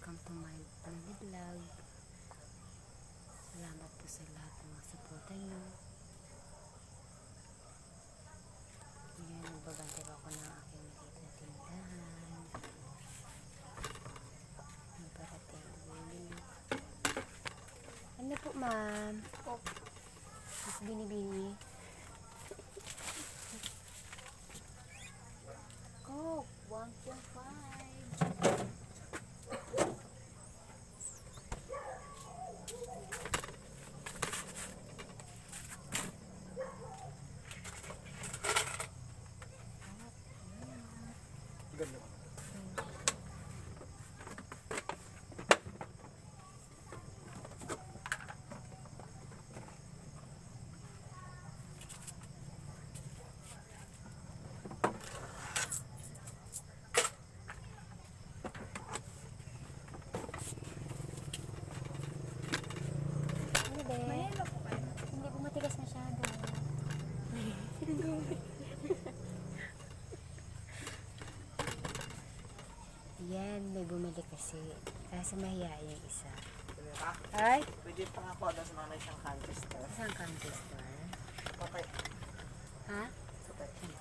welcome to my daily vlog. Salamat po sa lahat ng mga suporta niyo. Ngayon, nagbabante pa ako ng aking maliit na tindahan. Ang parating bili. Ano po, ma'am? Po. Mas binibini. Ganda. Ano. Hindi po matigas masyado. Yan, may bumili kasi. Kasi mahiya yung isa. Pwede pa? Ay! Pwede pa nga po daw sa mga isang. Saan kang store? Patay. Ha? Patay.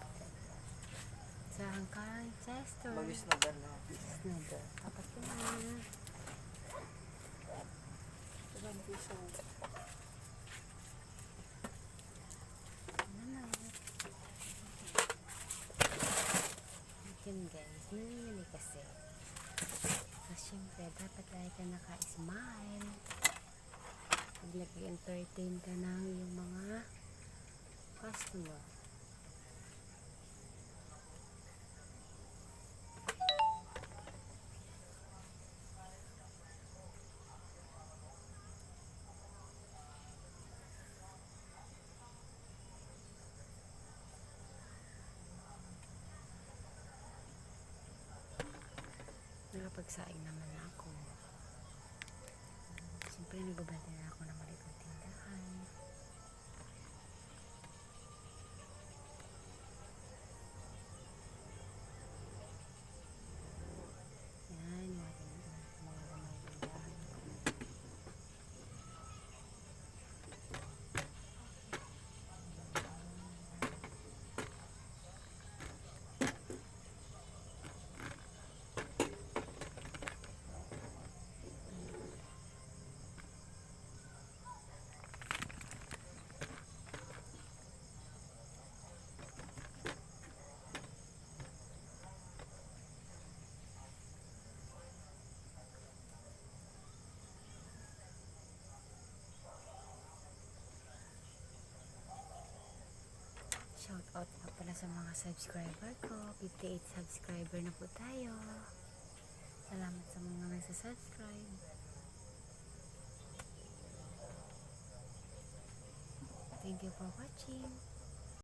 Kang Chester? Bagis na gano'n. Snowball. Tapos ko na. Ilang piso? Ano na? Yun guys, namimili kasi. So, syempre, dapat lagi ka naka-smile. Pag nag-entertain ka ng yung mga customer. Nakapagsaing naman ako. Siyempre, nagbabante na ako ng maliit na tindahan. Yan, yung ating mga lamay tindahan. Shout out na pala sa mga subscriber ko. 58 subscriber na po tayo. Salamat sa mga nasa-subscribe. Thank you for watching.